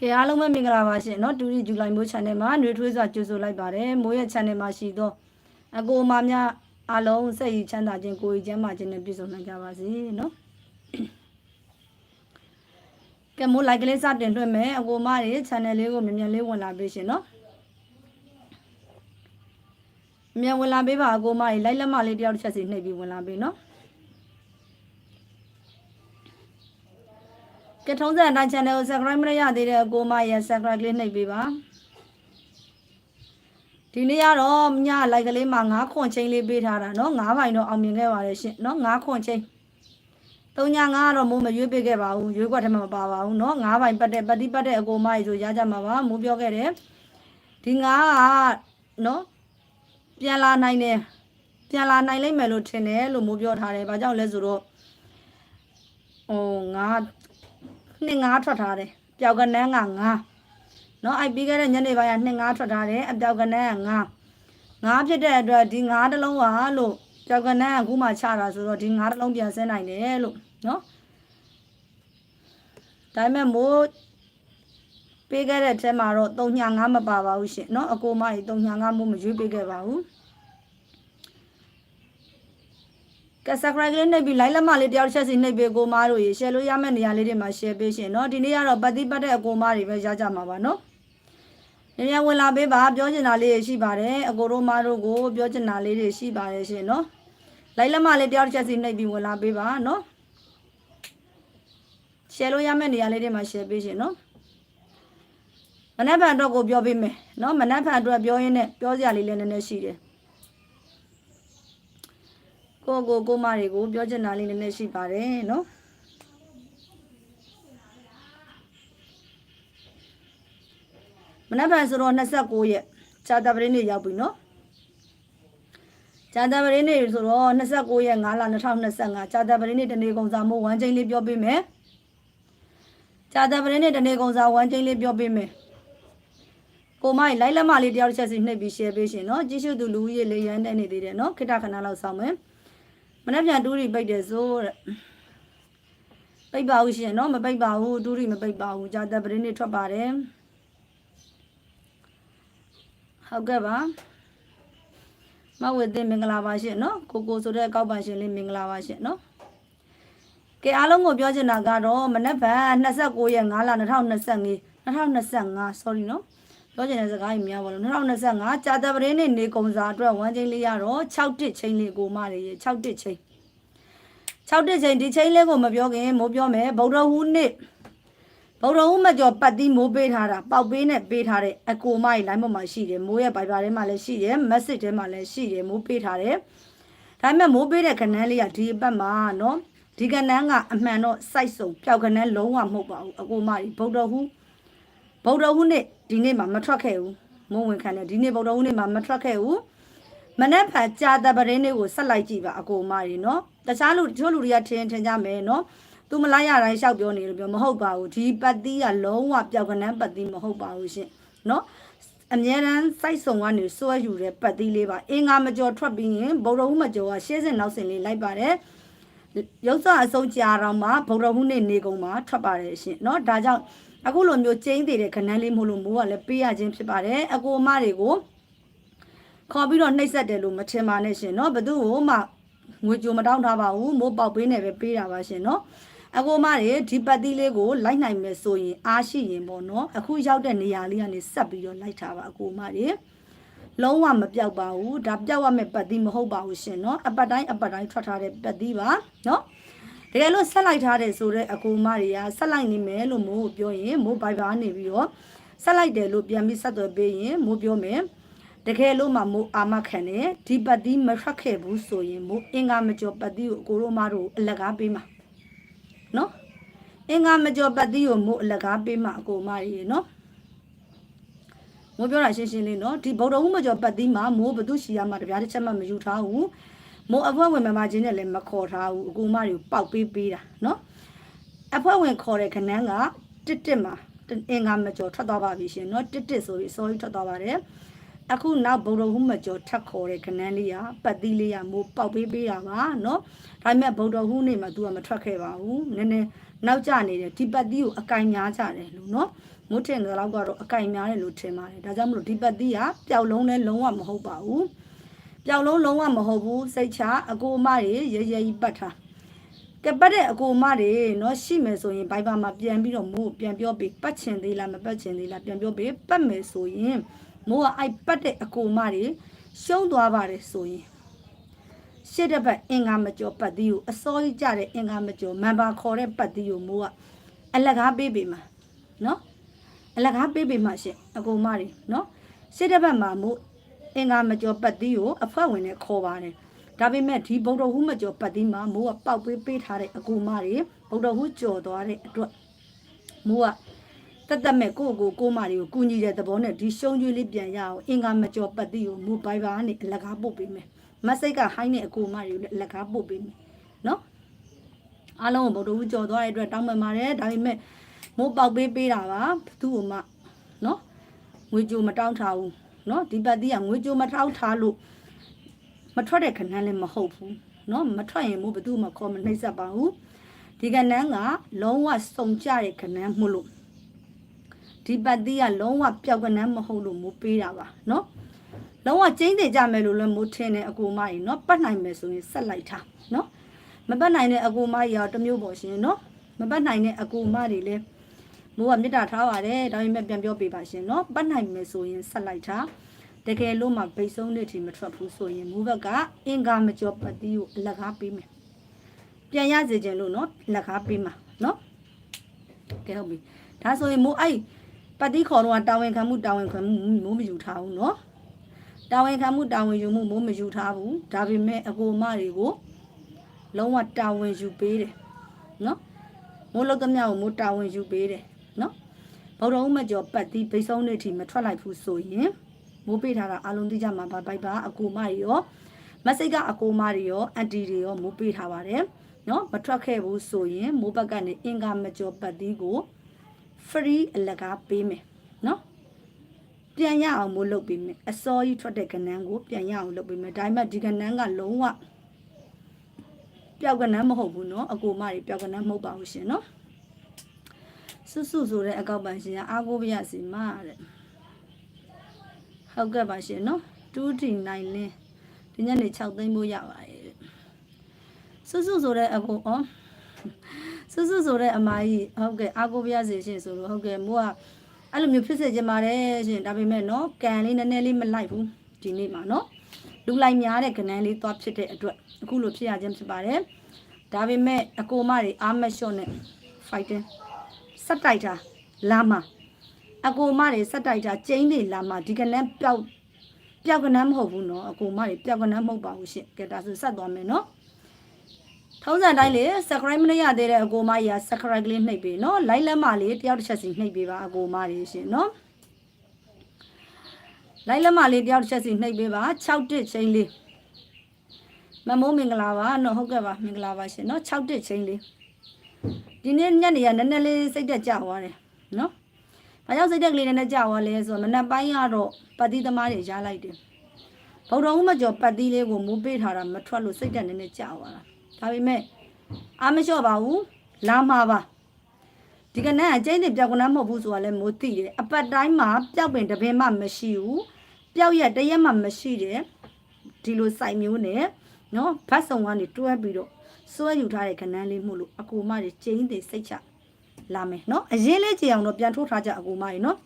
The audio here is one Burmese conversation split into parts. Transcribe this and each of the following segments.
ကဲအားလုံးပဲမင်္ဂလာပါရှင်เนาะတူရီဇူလိုင်မိုး channel မှာຫນွေထွေးစွာကြိုဆိုလိုက်ပါတယ်မိုးရဲ့ channel မှာရှိသောအကိုအမများအားလုံးစိတ်ရည်ချမ်းသာခြင်းကိုယ်ရည်ချမ်းသာခြင်းနဲ့ပြည့်စုံနိုင်ကြပါစေเนาะကဲမိုး like ကလေးစတင်လွှင့်မယ်အကိုအမတွေ channel လေးကိုမြန်မြန်လေးဝင်လာပေးရှင်เนาะမြန်ဝင်လာပေးပါအကိုအမတွေ like လက်မလေးတယောက်တစ်ချက်စီနှိပ်ပြီးဝင်လာပေးเนาะ ကဲထုံးစံအတိုင်း channel ကို subscribe မရသေးတဲ့အကိုမရဲ့ subscribe လေးနှိပ်ပေးပါဒီနေ့ကတော့ည like ကလေးမှာ9ခွန်ချင်းလေးပေးထားတာเนาะ9ပိုင်တော့အောင်မြင်ခဲ့ပါတယ်ရှင်เนาะ9ခွန်ချင်း3ည9ကတော့မိုးမရွေးပေးခဲ့ပါဘူးရွေးကွက်ထဲမှာမပါပါဘူးเนาะ9ပိုင်ပတ်တဲ့ပတိပတ်တဲ့အကိုမကြီးဆိုရကြမှာပါမိုးပြောခဲ့တယ်ဒီ9ကเนาะပြန်လာနိုင်တယ်ပြန်လာနိုင်လိမ့်မယ်လို့ထင်တယ်လို့မိုးပြောထားတယ်ဘာကြောင့်လဲဆိုတော့ဟို9 နှစ်ငါးထွက်ထားတယ်ပျောက်ကနန်းကငါးเนาะအဲ့ပြီးခဲ့တဲ့ညနေပိုင်းကနှစ်ငါးထွက်ထားတယ်အပျောက်ကနန်းကငါးငါးဖြစ်တဲ့အတွက်ဒီငါးတစ်လုံးဟာလို့ပျောက်ကနန်းကအခုမှချတာဆိုတော့ဒီငါးတစ်လုံးပြန်ဆင်းနိုင်တယ်လို့เนาะဒါပေမဲ့မိုးပေးခဲ့တဲ့အထက်မှာတော့3ညငါးမပါပါဘူးရှင်เนาะအကိုမကြီး3ညငါးမိုးမရွေးပေးခဲ့ပါဘူး ကဲ subscribe လေးနှိပ်ပြီး like လက်မလေးတယောက်တစ်ချက်စီနှိပ်ပေးကိုမားတို့ရေ share လို့ရမယ့်နေရာလေးတွေမှာ share ပေးရှင်เนาะဒီနေ့ကတော့ပတ်တိပတ်တဲ့အကိုမားတွေပဲရကြမှာပါเนาะနေရဝင်လာပေးပါပြောချင်တာလေးတွေရှိပါတယ်အကိုတို့မားတို့ကိုပြောချင်တာလေးတွေရှိပါတယ်ရှင်เนาะ like လက်မလေးတယောက်တစ်ချက်စီနှိပ်ပြီးဝင်လာပေးပါเนาะ share လို့ရမယ့်နေရာလေးတွေမှာ share ပေးရှင်เนาะမနက်ဖြန်အတွက်ကိုပြောပေးမယ်เนาะမနက်ဖြန်အတွက်ပြောရင်းနဲ့ပြောစရာလေးလည်းနည်းနည်းရှိတယ် ကိုကိုကိုမတွေကိုပြောချင်တာလေးနည်းနည်းရှိပါတယ်နော်မနက်ဖြန်ဆိုတော့29ရက်ဇာတပရင်းနေ့ရောက်ပြီနော်ဇာတပရင်းနေ့ဆိုတော့29ရက်5လ2025ဇာတပရင်းနေ့တနေ့ကုန်စာမို့ဝမ်းချင်းလေးပြောပေးမယ်ဇာတပရင်းနေ့တနေ့ကုန်စာဝမ်းချင်းလေးပြောပေးမယ်ကိုမိုင်လိုက်လက်မလေးတယောက်တစ်ချက်စီနှိပ်ပြီး share ပေးရှင်နော်ကြည့်ရှုသူလူကြီးရေလေးရန်တဲ့နေသေးတယ်နော်ခိတခဏလောက်ဆောင်မယ် မနေ့ပြန်တူးရီပိတ်တယ်ဆိုတဲ့ပိတ်ပါဦးရှင်နော်မပိတ်ပါဘူးတူးရီမပိတ်ပါဘူးဂျာတက်ပရင်းနေထွက်ပါတယ်ဟုတ်ကဲ့ပါမဝေသိမင်္ဂလာပါရှင်နော်ကိုကိုဆိုတဲ့အကောက်ပန်ရှင်လေးမင်္ဂလာပါရှင်နော်ကဲအားလုံးကိုပြောချင်တာကတော့မနေ့က29ရက်5လ2025 2025 sorry နော် ပြောချင်တဲ့စကားကြီးများပါလို့2025ကြာတပရင်းနဲ့နေကုံစာအတွက်ဝမ်းချင်းလေးရတော့6တစ်ချင်းလေးကိုမတွေရေ6တစ်ချင်း6တစ်ချင်းဒီချင်းလေးကိုမပြောခင်မိုးပြောမယ်ဗုဒ္ဓဟူးနေ့ဗုဒ္ဓဟူးမကျော်ပတ်တိမိုးပေးထားတာပေါက်ပေးနဲ့ပေးထားတဲ့အကိုမကြီး line ပေါ်မှာရှိတယ်မိုးရဲ့ Viber ထဲမှာလည်းရှိတယ် message ထဲမှာလည်းရှိတယ်မိုးပေးထားတယ်ဒါပေမဲ့မိုးပေးတဲ့ခဏန်းလေးကဒီအပတ်မှာနော်ဒီကနန်းကအမှန်တော့စိုက်စုံပျောက်ကနန်းလုံးဝမဟုတ်ပါဘူးအကိုမကြီးဗုဒ္ဓဟူးဗုဒ္ဓဟူးနေ့ ဒီနေ့မှမထွက်ခဲ့ဘူးမုံဝင်ခံတယ်ဒီနေ့ဗုဒ္ဓဟူးနေ့မှမထွက်ခဲ့ဘူးမနေ့ဖန်ကြာတပရင်းလေးကိုဆက်လိုက်ကြည့်ပါအကိုမကြီးနော်တခြားလူတချို့လူတွေကထင်ထင်ကြမယ်နော်သူမလိုက်ရတိုင်းရှောက်ပြောနေလို့ပြောမဟုတ်ပါဘူးဒီပတ်သီးကလုံးဝပျောက်ကနန်းပတ်သီးမဟုတ်ပါဘူးရှင်နော်အမြဲတမ်းစိုက်စုံကနေစွဲယူတဲ့ပတ်သီးလေးပါအင်္ဂါမကျော်ထွက်ပြီးရင်ဗုဒ္ဓဟူးမကျော်ကရှေ့စင်နောက်စင်လေးလိုက်ပါတယ်ရုပ်စအဆုံးကြာတော့မှဗုဒ္ဓဟူးနေ့နေကုန်မှာထွက်ပါတယ်ရှင်เนาะဒါကြောင့် အခုလိုမျိုးကျင်းသေးတဲ့ခဏန်းလေးမို့လို့မိုးကလည်းပေးရခြင်းဖြစ်ပါတယ်အကိုအမတွေကိုခေါ်ပြီးတော့နှိပ်စက်တယ်လို့မထင်ပါနဲ့ရှင်เนาะဘသူ့ကိုမှငွေကြိုမတောင်းထားပါဘူးမိုးပေါက်ပေးနေပဲပေးတာပါရှင်เนาะအကိုမတွေဒီပတ်တိလေးကိုလိုက်နိုင်မယ်ဆိုရင်အားရှိရင်ပေါ့နော်အခုရောက်တဲ့နေရာလေးကနေဆက်ပြီးတော့လိုက်ထားပါအကိုမတွေလုံးဝမပြောက်ပါဘူးဒါပြောက်ရမယ့်ပတ်တိမဟုတ်ပါဘူးရှင်เนาะအပတ်တိုင်းအပတ်တိုင်းထွက်ထားတဲ့ပတ်တိပါเนาะ တကယ်လို့ဆက်လိုက်ထားတယ်ဆိုတော့အကူမတွေကဆက်လိုက်နေမယ်လို့မို့ပြောရင်မို့ဘိုင်ဘာနေပြီးတော့ဆက်လိုက်တယ်လို့ပြန်ပြီးဆက်သွယ်ပေးရင်မို့ပြောမယ်တကယ်လို့မှမို့အာမခံတယ်ဒီပတ်တိမထွက်ခဲ့ဘူးဆိုရင်မို့အင်္ဂါမကျော်ပတ်တိကိုအကိုတို့မတို့အလကားပေးမှာနော်အင်္ဂါမကျော်ပတ်တိကိုမို့အလကားပေးမှာအကိုမကြီးနော်မိုးပြောတာရှင်းရှင်းလေးနော်ဒီဗုဒ္ဓဟူးမကျော်ပတ်တိမှာမိုးဘသူရှိရမှာတပြားတစ်ချက်မှမယူထားဘူး မို့အဖွဲ့ဝင်မမချင်းနဲ့လည်းမခေါ်ထားဘူးအကူမတွေကိုပေါက်ပေးပေးတာနော်အဖွဲ့ဝင်ခေါ်တဲ့ခဏန်းကတစ်တစ်မှာအင်္ဂါမကျော်ထွက်သွားပါပြီရှင်နော်တစ်တစ်ဆိုပြီး sorry ထွက်သွားပါတယ်အခုနောက်ဗုဒ္ဓဟူးမကျော်ထက်ခေါ်တဲ့ခနန်းလေးကပတ်သီးလေးကမိုးပေါက်ပေးပေးတာပါနော်ဒါပေမဲ့ဗုဒ္ဓဟူးနေ့မှာ तू ကမထွက်ခဲ့ပါဘူးနည်းနည်းနောက်ကျနေတယ်ဒီပတ်သီးကိုအကင်များကြတယ်လို့နော်မိုးထင်တယ်လောက်ကတော့အကင်များတယ်လို့ထင်ပါတယ်ဒါကြောင့်မလို့ဒီပတ်သီးကပျောက်လုံးလဲလုံးဝမဟုတ်ပါဘူး ပျောက်လုံးလုံးဝမဟုတ်ဘူးစိတ်ချအကိုအမတွေရဲရဲကြီးပတ်ထားကဲပတ်တဲ့အကိုအမတွေနော်ရှိမယ်ဆိုရင်ဘိုင်ဘာမှာပြန်ပြီးတော့မိုးပြန်ပြောပြီးပတ်ချင်သေးလားမပတ်ချင်သေးလားပြန်ပြောပြီးပတ်မယ်ဆိုရင်မိုးကအိုက်ပတ်တဲ့အကူမတွေရှုံးသွားပါတယ်ဆိုရင်ရှစ်တစ်ပတ်အင်္ဂါမကျော်ပတ်သီးကိုအစောကြီးကြတဲ့အင်္ဂါမကျော်မန်ပါခေါ်တဲ့ပတ်သီးကိုမိုးကအလကားပေးပေမှာနော်အလကားပေးပေမှာရှင့်အကူမတွေနော်ရှစ်တစ်ပတ်မှာမိုး အင်္ဂါမကျော်ပတ်သီးကိုအဖွဲ့ဝင်နဲ့ခေါ်ပါတယ်ဒါပေမဲ့ဒီဗုဒ္ဓဟူးမကျော်ပတ်သီးမှာမိုးကပေါက်ပေးပေးထားတဲ့အကူမတွေဗုဒ္ဓဟူးကျော်သွားတဲ့အတွက်မိုးကတက်တက်မဲ့ကိုယ့်ကိုယ်ကိုယ်မတွေကိုကူညီတဲ့သဘောနဲ့ဒီရှုံးကျွေးလေးပြန်ရအောင်အင်္ဂါမကျော်ပတ်တိကိုမိုဘိုင်ဘာကနေအလကားပို့ပေးမယ်မက်ဆေ့ကဟိုင်းနဲ့အကူမတွေကိုလည်းအလကားပို့ပေးမယ်နော်အားလုံးကိုဗုဒ္ဓဦးကြော်သွားတဲ့အတွက်တောင်းပန်ပါတယ်ဒါပေမဲ့မိုးပေါက်ပေးပေးတာပါသူ့ကိုမှနော်ငွေကြိုမတောင်းထားဘူး နော်ဒီပတ်တိကငွေကြိုမထောက်ထားလို့မထွက်တဲ့ခဏလည်းမဟုတ်ဘူးနော်မထွက်ရင်မို့ဘသူမှခေါ်မနှိမ့်ဆက်ပါဘူးဒီကနန်းကလုံးဝစုံကြတဲ့ခဏမှုလို့ဒီပတ်သီးကလုံးဝပျောက်ကနန်းမဟုတ်လို့မိုးပေးတာပါနော်လုံးဝကျင်းသေးကြမယ်လို့လည်းမိုးထင်းတယ်အကူမကြီးနော်ပတ်နိုင်မယ်ဆိုရင်ဆက်လိုက်ထားနော်မပတ်နိုင်တဲ့အကူမကြီးရောတစ်မျိုးပေါ့ရှင်နော်မပတ်နိုင်တဲ့အကူမတွေလည်း မိုးကမြစ်တာထားပါတယ်ဒါပေမဲ့ပြန်ပြောပေးပါရှင်နော်ပတ်နိုင်မယ်ဆိုရင်ဆက်လိုက်ထားတကယ်လို့မှဗိတ်ဆုံးတဲ့ทีမထွက်ဘူးဆိုရင်မိုးဘက်ကအင်္ဂါမကျော်ပတ်သီးကိုအလကားပေးမယ်ပြန်ရစေခြင်းလို့နော်လက်ကားပေးမှာနော်ကဲဟုတ်ပြီဒါဆိုရင်မိုးအဲ့ ပတ်တိခေါ်တော့တာဝန်ခံမှုတာဝန်ခံမှုမိုးမယူထားဘူးเนาะတာဝန်ခံမှုတာဝန်ယူမှုမိုးမယူထားဘူးဒါပေမဲ့အကိုအမတွေကိုလုံးဝတာဝန်ယူပေးတယ်เนาะမိုးလုံးသမျှကိုမိုးတာဝန်ယူပေးတယ် เนาะဗုဒ္ဓဥမကျော်ပတ်တိဘိတ်ဆုံးနေထိမထွက်လိုက်ဘူးဆိုရင်မိုးပေးထားတာအလုံးသိကြမှာပါဘိုက်ပါအကိုအမတွေရောမစိတ်ကအကိုအမတွေရောအန်တီတွေရောမိုးပေးထားပါတယ်เนาะမထွက်ခဲ့ဘူးဆိုရင်မိုးဘက်ကနေအင်္ဂါမကျော်ပတ်တိကို free အလကားပေးမယ်နော်ပြန်ရအောင်မို့လုပ်ပေးမယ်အစောကြီးထွက်တဲ့ကနန်းကိုပြန်ရအောင်လုပ်ပေးမယ်ဒါပေမဲ့ဒီကနန်းကလုံးဝပျောက်ကနန်းမဟုတ်ဘူးနော်အကိုမတွေပျောက်ကနန်းမဟုတ်ပါဘူးရှင်နော်စွတ် စွတ်ဆိုတဲ့အကောက်ပန်ရှင်ကအားကိုးပြရစီမတဲ့ဟုတ်ကဲ့ပါရှင်နော် 2D9 လင်းဒီညနေ6သိန်းဖို့ရပါတယ်တဲ့စွတ်စွတ်ဆိုတဲ့အကိုဩစွစွဆိုတဲ့အမကြီးဟုတ်ကဲ့အားကိုးပြရစီရှင်ဆိုလို့ဟုတ်ကဲ့မိုးကအဲ့လိုမျိုးဖြစ်စေချင်ပါတယ်ရှင်ဒါပေမဲ့နော်ကန်လေးနည်းနည်းလေးမလိုက်ဘူးဒီနေ့မှာနော်လူလိုက်များတဲ့ကနန်းလေးသွားဖြစ်တဲ့အတွက်အခုလိုဖြစ်ရခြင်းဖြစ်ပါတယ်ဒါပေမဲ့အကိုမတွေအားမလျှော့နဲ့ fighting စက်တိုက်တာလာမအကိုမတွေစက်တိုက်တာကျင်းနေလာမဒီကနန်းပျောက်ပျောက်ကနန်းမဟုတ်ဘူးနော်အကိုမတွေပျောက်ကနန်းမဟုတ်ပါဘူးရှင်ကဲဒါဆိုဆက်သွားမယ်နော်ထုံးစံတိုင်းလေ subscribe မလုပ်ရသေးတဲ့အကိုမကြီးက subscribe လေးနှိပ်ပေးနော် like လက်မလေးတယောက်တစ်ချက်စီနှိပ်ပေးပါအကိုမကြီးရှင်နော် like လက်မလေးတယောက်တစ်ချက်စီနှိပ်ပေးပါ6တစ်ချင်းလေးမမိုးမင်္ဂလာပါနော်ဟုတ်ကဲ့ပါမင်္ဂလာပါရှင်နော်6တစ်ချင်းလေး ဒီနေ့ညနေကနည်းနည်းလေးစိတ်တက်ကြသွားတယ်နော်ဘာကြောင့်စိတ်တက်ကလေးနည်းနည်းကြသွားလဲဆိုတော့မနက်ပိုင်းကတော့ပတ်တိသမားတွေရားလိုက်တယ်ဗုဒ္ဓဦးမကျော်ပတ်တိလေးကိုမူးပေးထားတာမထွက်လို့စိတ်တက်နည်းနည်းကြသွားတာဒါပေမဲ့အားမလျှော့ပါဘူးလာမှာပါဒီကနေ့အကျိန်းတွေပြောက်ကနမ်းမဟုတ်ဘူးဆိုတာလည်းမိုးသိတယ်အပတ်တိုင်းမှာပျောက်ပင်တစ်ပင်မှမရှိဘူးပျောက်ရက်တစ်ရက်မှမရှိတယ်ဒီလိုစိုက်မျိုးနဲ့နော်ဘတ်စုံကနေတွဲပြီးတော့ စွဲယူထားတဲ့ခဏန်းလေးမှုလို့အကူမတွေကျင်းတွေစိတ်ချလာမယ်နော်အရင်လေးကြည်အောင်တော့ပြန်ထိုးထားကြအကူမတွေနော်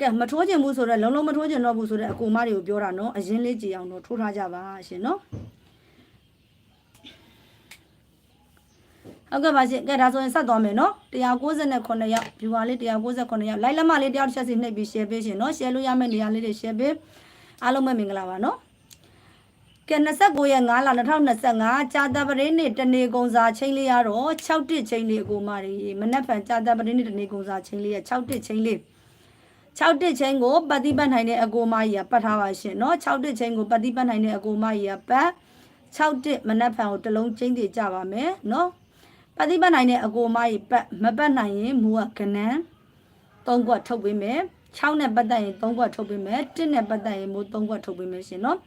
ကဲမထိုးချင်ဘူးဆိုတော့လုံးလုံးမထိုးချင်တော့ဘူးဆိုတော့အကူမတွေကိုပြောတာနော်အရင်လေးကြည်အောင်တော့ထိုးထားကြပါရှင်နော်ဟုတ်ကဲ့ပါရှင်ကဲဒါဆိုရင်ဆက်သွားမယ်နော်198ယောက် viewer လေး198ယောက် like လက်မလေးတယောက်တစ်ချက်စီနှိပ်ပြီး share ပေးရှင်နော် share လို့ရမယ့်နေရာလေးတွေ share ပေးအားလုံးပဲမင်္ဂလာပါနော် ကဲ29ရက်5လ2025ကြာတပရင်းနေ့တနေကုံစာချင်းလေးရတော့6တစ်ချင်းလေးအကိုမတွေမနက်ဖြန်ကြာတပရင်းနေ့တနေကုံစာချင်းလေးရ6တစ်ချင်းလေး6တစ်ချင်းကိုပတ်တိပတ်နိုင်တဲ့အကိုမကြီးကပတ်ထားပါရှင်เนาะ6တစ်ချင်းကိုပတ်တိပတ်နိုင်တဲ့အကိုမကြီးကပတ်6တစ်မနက်ဖြန်ကိုတစ်လုံးချင်းတည်ကြပါမယ်เนาะပတ်တိပတ်နိုင်တဲ့အကိုမကြီးပတ်မပတ်နိုင်ရင်မူကကနန်း3ခွက်ထုတ်ပေးမယ် 6နဲ့ပတ်သက်ရင်3ခွက်ထုတ်ပေးမယ်1နဲ့ပတ်သက်ရင်မိုး3ခွက်ထုတ်ပေးမယ်ရှင်နော်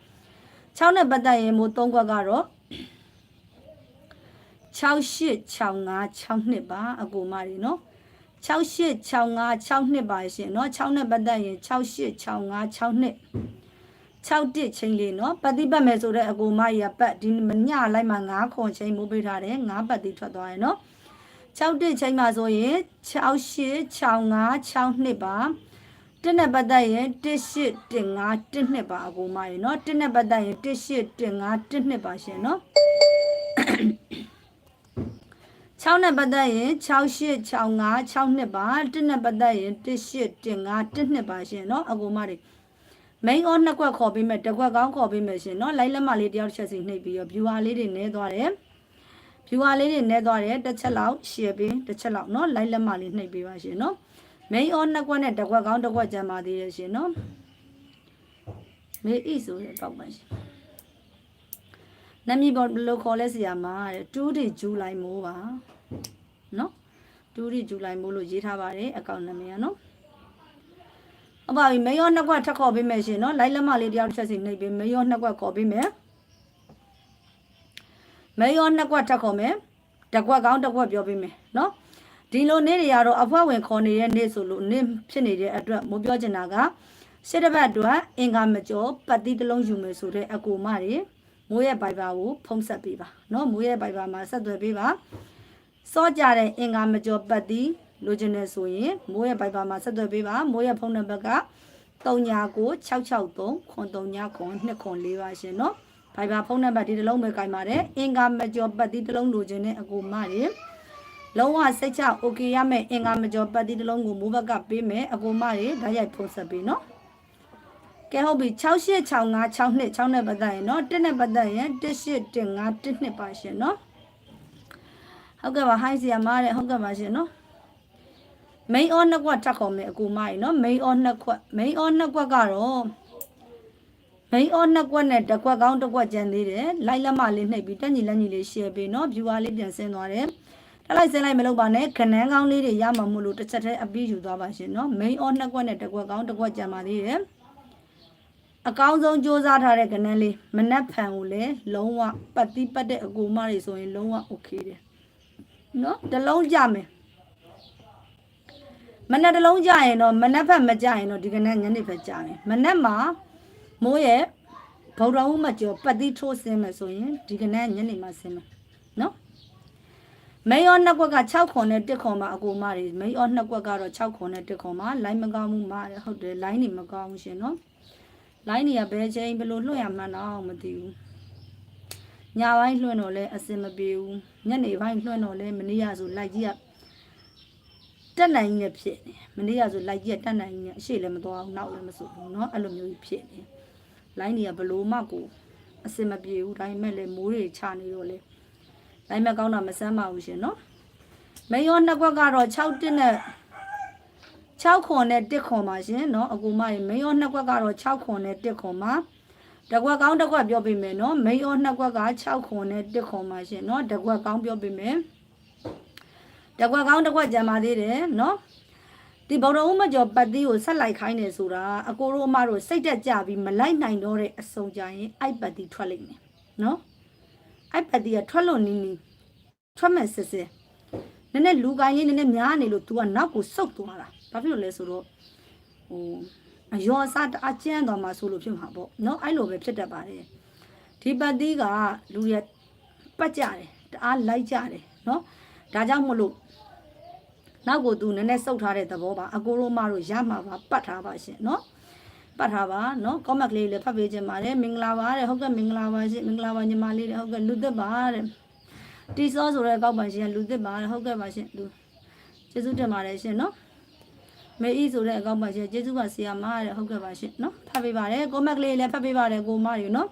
6နဲ့ပတ်သက်ရင်မိုး3ခွက်ကတော့6865နှစ်ပါအကူမတွေနော်6865နှစ်ပါရှင်နော်6နဲ့ပတ်သက်ရင်6865နှစ်6တစ်ချင်းလေးနော်ပတ်တိပတ်မယ်ဆိုတဲ့အကူမကြီးကပတ်ဒီမညလိုက်မှ9ခွန်ချင်းမိုးပေးထားတယ်9ပတ်တိထွက်သွားတယ်နော်6တစ်ချင်းမှာဆိုရင်6865နှစ်ပါ တက်နဲ့ပတ်သက်ရင်1815တက်နှစ်ပါအကိုမရေနော်တက်နဲ့ပတ်သက်ရင်1815တက်နှစ်ပါရှင်နော်6နဲ့ပတ်သက်ရင်6865 6နှစ်ပါတက်နဲ့ပတ်သက်ရင်1815တက်နှစ်ပါရှင်နော်အကိုမတွေမိန်အောနှစ်ခွက်ခေါ်ပေးမယ်တစ်ခွက်ကောင်းခေါ်ပေးမယ်ရှင်နော်လိုက်လက်မလေးတယောက်တစ်ချက်စီနှိပ်ပြီးတော့ viewer လေးတွေနဲသွားတယ် viewer လေးတွေနဲသွားတယ်တစ်ချက်လောက် share ပေးတစ်ချက်လောက်နော်လိုက်လက်မလေးနှိပ်ပေးပါရှင်နော် main on နှစ်ကွက်နဲ့တစ်ကွက်ကောင်းတစ်ကွက်ကျန်ပါသေးတယ်ရှင်နော်မေအီဆိုတဲ့ပေါက်ပါရှင်နမီဘောလို့ခေါ်လဲဆရာမတဲ့2 day July မိုးပါနော်2 day July မိုးလို့ရေးထားပါတယ်အကောင့်နံပါတ်နော်အပါပြီမေယောနှစ်ကွက်ထက်ခေါ်ပေးမယ်ရှင်နော်လိုက်လက်မလေးတယောက်ချက်စီနှိပ်ပေးမေယောနှစ်ကွက်ခေါ်ပေးမယ်မေယောနှစ်ကွက်ထက်ခေါ်မယ်တကွက်ကောင်းတကွက်ပြောပေးမယ်နော် ဒီလိုနေ့တွေကတော့အဖွဲ့ဝင်ခေါ်နေတဲ့နေ့ဆိုလို့နေ့ဖြစ်နေတဲ့အတွက်မိုးပြောချင်တာကစစ်တပတ်အတွက်အင်္ဂါမကျော်ပတ်တိတစ်လုံးယူမယ်ဆိုတဲ့အကူမတွေမိုးရဲ့ဘိုင်ဘာကိုဖုံးဆက်ပေးပါเนาะမိုးရဲ့ဘိုင်ဘာမှာဆက်သွယ်ပေးပါစောကြတဲ့အင်္ဂါမကျော်ပတ်တိလိုချင်နေဆိုရင်မိုးရဲ့ဘိုင်ဘာမှာဆက်သွယ်ပေးပါမိုးရဲ့ဖုန်းနံပါတ်က399663ခွန်39ခွန်2ခွန်4ပါရှင်เนาะဘိုင်ဘာဖုန်းနံပါတ်ဒီတစ်လုံးပဲကြိုင်ပါတယ်အင်္ဂါမကျော်ပတ်တိတစ်လုံးလိုချင်တဲ့အကူမတွေ လုံးဝစိတ်ချ okay ရမယ်အင်္ဂါမကျော်ပတ်တိတလုံးကိုမိုးဘက်ကပေးမယ်အကိုမရေဓာတ်ရိုက်ဖုံးဆက်ပေးနော်ကဲဟုတ်ပြီ6865 62 6နဲ့ပတ်သက်ရင်နော်1နဲ့ပတ်သက်ရင်1815 12ပါရှင်နော်ဟုတ်ကဲ့ပါဟိုင်းဆီယာမတဲ့ဟုတ်ကဲ့ပါရှင်နော် main on နှစ်ခွက်ထပ်ခေါ်မယ်အကူမရေနော် main on နှစ်ခွက် main on နှစ်ခွက်ကတော့ main on နှစ်ခွက်နဲ့တစ်ခွက်ကောင်းတစ်ခွက်ကျန်သေးတယ်လိုက်လက်မလေးနှိပ်ပြီးတက်ညီလက်ညီလေး share ပေးနော် viewer လေးပြန်ဆင်းသွားတယ် တက်လိုက်စင်းလိုက်မလုပ်ပါနဲ့ခဏန်းကောင်းလေးတွေရမှာမို့လို့တစ်ချက်တည်းအပြီးယူသွားပါရှင်နော် main on နှစ်ကွက်နဲ့တစ်ကွက်ကောင်းတစ်ကွက်ကြံပါသေးတယ်အကောင်းဆုံးစ조사ထားတဲ့ကဏ္ဍလေးမနှက်ဖန်ကိုလည်းလုံးဝပတ်တိပတ်တဲ့အကူမတွေဆိုရင်လုံးဝ okay တယ်နော်တလုံးကြမယ်မနှက်တလုံးကြရင်တော့မနှက်ဖက်မကြရင်တော့ဒီကဏ္ဍညနေဖက်ကြမယ်မနှက်မှာမိုးရဲ့ဗုဒ္ဓဝုမကျော်ပတ်တိထိုးဆင်းမယ်ဆိုရင်ဒီကဏ္ဍညနေမှာဆင်းမယ် မေယောနှစ်ကွက်က6ခွန်နဲ့1ခွန်မှာအကူမတွေမေယောနှစ်ကွက်ကတော့6ခွန်နဲ့1ခွန်မှာလိုင်းမကောင်းဘူးမာဟုတ်တယ်လိုင်းနေမကောင်းဘူးရှင်နော်လိုင်းနေကဘယ်ချိန်ဘယ်လိုလွှတ်ရမှန်းတော့မသိဘူးညပိုင်းလွှင့်တော့လဲအစင်မပြေဘူးညနေပိုင်းလွှင့်တော့လဲမနေ့ကဆိုလိုက်ကြီးကတက်နိုင်နေဖြစ်နေမနေ့ကဆိုလိုက်ကြီးကတက်နိုင်နေအရှိလည်းမသွားဘူးနောက်လည်းမဆိုဘူးเนาะအဲ့လိုမျိုးကြီးဖြစ်နေလိုင်းတွေကဘလို့မှကိုအစင်မပြေဘူးဒါပေမဲ့လည်းမိုးတွေချနေတော့လေ လိုင်းမကောင်းတာမဆမ်းပါဘူးရှင်နော်မယောနှစ်ခွက်ကတော့6တက်နဲ့6ခွန်နဲ့1ခွန်ပါရှင်နော်အကူမရေမယောနှစ်ခွက်ကတော့6ခွန်နဲ့1ခွန်ပါတကွက်ကောင်းတကွက်ပြောပေးမယ်နော်မိန်အောနှစ်ကွက်က6ခွန်နဲ့1ခွန်ပါရှင်နော်တကွက်ကောင်းပြောပေးမယ်တကွက်ကောင်းတကွက်ကြံပါသေးတယ်နော်ဒီဗုဒ္ဓဥမကျော်ပတ်တိကိုဆက်လိုက်ခိုင်းနေဆိုတာအကိုတို့အမတို့စိတ်တက်ကြပြီးမလိုက်နိုင်တော့တဲ့အစုံကြရင်အိုက်ပတ်တိထွက်လိမ့်မယ်နော် အိုက်ပတ်တိကထွက်လို့နီးနီးထွက်မဲ့စစ်စစ်နည်းနည်းလူကိုင်းလေးနည်းနည်းများနေလို့ तू ကနောက်ကိုစုပ်သွားတာဘာဖြစ်လို့လဲဆိုတော့ဟိုအယောအစားတအကျန်းတော်မှာဆိုလို့ဖြစ်မှာပေါ့နော်အဲ့လိုပဲဖြစ်တတ်ပါတယ်ဒီပတ်တိကလူရပတ်ကြတယ်တအားလိုက်ကြတယ်နော်ဒါကြောင့်မလို့နောက်ကိုသူနည်းနည်းစုပ်ထားတဲ့သဘောပါအကိုရိုမတို့ရမှာပါပတ်ထားပါရှင်နော် ပတ်ထားပါနော်ကောမက်ကလေးလည်းဖတ်ပေးခြင်းပါတယ်မင်္ဂလာပါတဲ့ဟုတ်ကဲ့မင်္ဂလာပါရှင်မင်္ဂလာပါညီမလေးတဲ့ဟုတ်ကဲ့လူသက်ပါတဲ့တီစောဆိုတဲ့ကောက်ပါရှင်လူသက်ပါတဲ့ဟုတ်ကဲ့ပါရှင်လူကျေးဇူးတင်ပါတယ်ရှင်နော်မေဤဆိုတဲ့အကောင့်ပါရှင်ကျေးဇူးပါဆရာမတဲ့ဟုတ်ကဲ့ပါရှင်နော်ဖတ်ပေးပါတယ်ကိုမက်ကလေးလည်းဖတ်ပေးပါတယ်ကိုမတွေနော်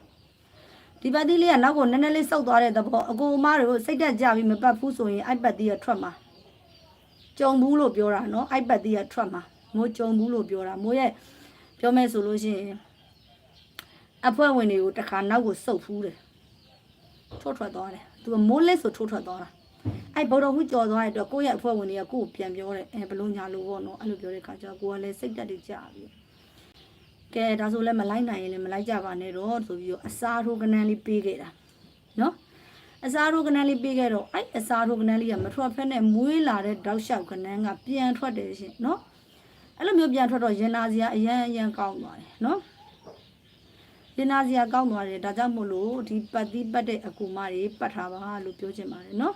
ဒီပတ်တိလေးကနောက်ကိုနည်းနည်းလေးစောက်သွားတဲ့သဘောအကိုမတွေကိုစိတ်တက်ကြပြီးမပတ်ဘူးဆိုရင် iPad တီးရထွက်မှာကြုံဘူးလို့ပြောတာနော် iPad တီးရထွက်မှာမိုးကြုံဘူးလို့ပြောတာမိုးရဲ့ ပြောမယ်ဆိုလို့ရှိရင်အဖွဲ့ဝင်တွေကိုတခါနောက်ကိုစုပ်ဖူးတယ်ထိုးထွက်သွားတယ်သူကမိုးလက်ဆိုထိုးထွက်သွားတာအဲ့ဗုဒ္ဓဟူးကြော်သွားတဲ့အတွက်ကိုယ့်ရဲ့အဖွဲ့ဝင်တွေကကိုယ့်ကိုပြန်ပြောတယ်အဲဘလို့ညာလို့ပေါ့နော်အဲ့လိုပြောတဲ့ခါကျတော့ကိုကလည်းစိတ်တက်တွေကြာပြီကဲဒါဆိုလည်းမလိုက်နိုင်ရင်လည်းမလိုက်ကြပါနဲ့တော့ဆိုပြီးတော့အစားထိုးကနန်းလေးပေးခဲ့တာနော်အစားထိုးကနန်းလေးပေးခဲ့တော့အဲ့အစားထိုးကနန်းလေးကမထွက်ဖက်နဲ့မွေးလာတဲ့တောက်လျှောက်ကနန်းကပြန်ထွက်တယ်ရှင်နော် အဲ့လိုမျိုးပြန်ထွက်တော့ရင်နာစရာအရန်အရန်ကောင်းသွားတယ်နော်ပင်နာစရာကောင်းသွားတယ်ဒါကြောင့်မို့လို့ဒီပတ်တိပတ်တဲ့အကူမတွေပတ်ထားပါလို့ပြောချင်ပါတယ်နော်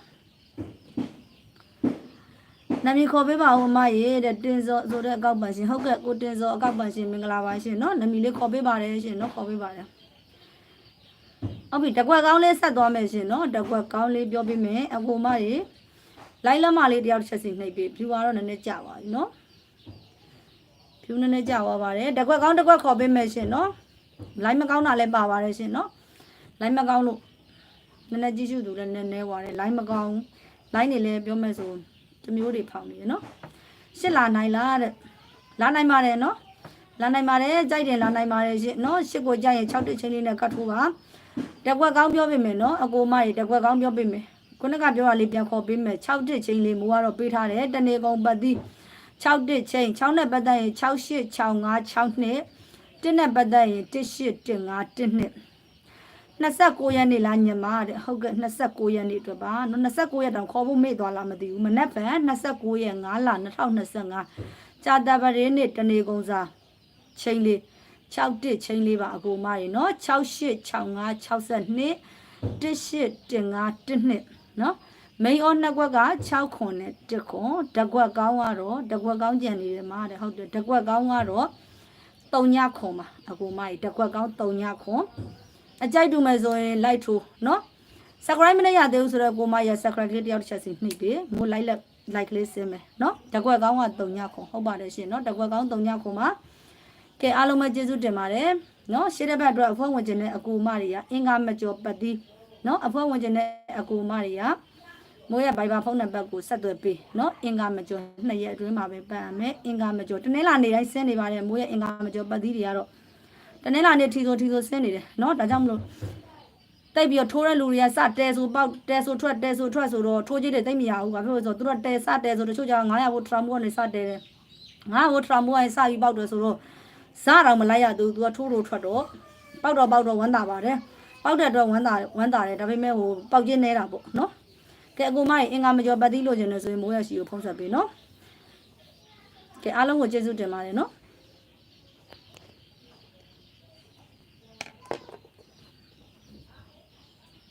နာမည်ခေါ်ပေးပါဦးအမရေတဲ့တင်စောဆိုတဲ့အကောက်ပန်ရှင်ဟုတ်ကဲ့ကိုတင်စောအကောက်ပန်ရှင်မင်္ဂလာပါရှင်နော်နာမည်လေးခေါ်ပေးပါတယ်ရှင်နော်ခေါ်ပေးပါတယ်ဟုတ်ပြီတကွက်ကောင်းလေးဆက်သွားမယ်ရှင်နော်တကွက်ကောင်းလေးပြောပေးမယ်အကူမတွေလိုက်လက်မလေးတယောက်တစ်ချက်စီနှိပ်ပေးဖြူကတော့နည်းနည်းကြပါပြီနော် ဖြူနည်းနည်းကြသွားပါတယ်တကွက်ကောင်းတကွက်ခေါ်ပေးမယ်ရှင်နော်လိုင်းမကောင်းတာလည်းပါပါတယ်ရှင်နော်လိုင်းမကောင်းလို့နည်းနည်းကြည့်ရှုသူလည်းနည်းနည်းပါတယ်လိုင်းမကောင်းလိုင်းနေလည်းပြောမယ်ဆိုတစ်မျိုးတွေဖောင်နေရနော်ရှစ်လာနိုင်လားတဲ့လာနိုင်ပါတယ်နော်လာနိုင်ပါတယ်ကြိုက်တယ်လာနိုင်ပါတယ်ရှင်နော်ရှစ်ကိုကြိုက်ရင်6တစ်ချင်းလေးနဲ့ကတ်ထိုးပါတက်ွက်ကောင်းပြောပေးမယ်နော်အကိုမကြီးတက်ွက်ကောင်းပြောပေးမယ်ခုနကပြောတာလေးပြန်ခေါ်ပေးမယ်6တစ်ချင်းလေးမိုးကတော့ပေးထားတယ်တနေကုန်ပတ်သီး 6တစ်ချင်း6နဲ့ပတ်သက်ရင်6 8 6 5 6နှစ်တစ်နဲ့ပတ်သက်ရင်တစ်ရှစ်တစ်ငါတစ်နှစ်29ရက်နေ့လားညီမတဲ့ဟုတ်ကဲ့29ရက်နေ့အတွက်ပါနော်29ရက်တောင်ခေါ်ဖို့မေ့သွားလားမသိဘူးမနေ့က29ရက်5လ2025ကြာတပရင်းနေ့တနေကုန်စာချိန်လေး6တစ်ချိန်လေးပါအကိုမရေနော်6865 62 1815 1နှစ်နော် မိန်အောနှစ်ကွက်က6ခွန်နဲ့1ခွန်တကွက်ကောင်းကတော့တကွက်ကောင်းကြံနေတယ်မှာတဲ့ဟုတ်တယ်တကွက်ကောင်းကတော့3ညခွန်ပါအကူမကြီးတကွက်ကောင်း3ညခွန်အကြိုက်တူမယ်ဆိုရင် like ထိုးနော် subscribe မနဲ့ရသေးဘူးဆိုတော့ကိုမရ subscribe လေးတယောက်တစ်ချက်စီနှိပ်ပေးမို့ like လက် like လေးစင်းမယ်နော်တကွက်ကောင်းက3ညခွန်ဟုတ်ပါတယ်ရှင်နော်တကွက်ကောင်း3ညခွန်ပါကဲအားလုံးပဲကျေးဇူးတင်ပါတယ်နော်ရှေ့တစ်ဘက်အတွက်အဖွဲဝင်ခြင်းနဲ့အကူမတွေကအင်္ဂါမကျော်ပတ်တိနော်အဖွဲဝင်ခြင်းနဲ့အကူမတွေက မိုးရဘိုင်ဘာဖုန်းနံပါတ်ကိုဆက်သွယ်ပေးနော်အင်္ဂါမကျော်နှစ်ရက်အတွင်းမှာပဲပတ်ရမယ်အင်္ဂါမကျော်တနင်္လာနေ့တိုင်းဆင်းနေပါတယ်မိုးရအင်္ဂါမကျော်ပတ်တိတွေကတော့တနင်္လာနေ့ထီဆိုထီဆိုဆင်းနေတယ်နော်ဒါကြောင့်မလို့တိတ်ပြီးတော့ထိုးတဲ့လူတွေကစတဲဆိုပေါက်တဲဆိုထွက်တဲဆိုထွက်ဆိုတော့ထိုးကြည့်တယ်တိတ်မရဘူးဘာဖြစ်လို့လဲဆိုတော့သူတို့တဲစတဲဆိုတချို့ကျတော့900ဘို့ထရမ်မိုကနေစတဲတယ်900ဘို့ထရမ်မိုကနေစပြီးပေါက်တယ်ဆိုတော့စတော့မလိုက်ရသူသူကထိုးလို့ထွက်တော့ပေါက်တော့ပေါက်တော့ဝမ်းသာပါတယ်ပေါက်တဲ့တော့ဝမ်းသာဝမ်းသာတယ်ဒါပေမဲ့ဟိုပေါက်ချင်းနေတာပေါ့နော် ကဲအကူမကြီးအင်္ဂါမကျော်ပတ်တိလို့ခြင်းနဲ့ဆိုရင်မိုးရရှိကိုဖုံးဆက်ပေးနော်ကဲအားလုံးကိုကျေးဇူးတင်ပါတယ်နော်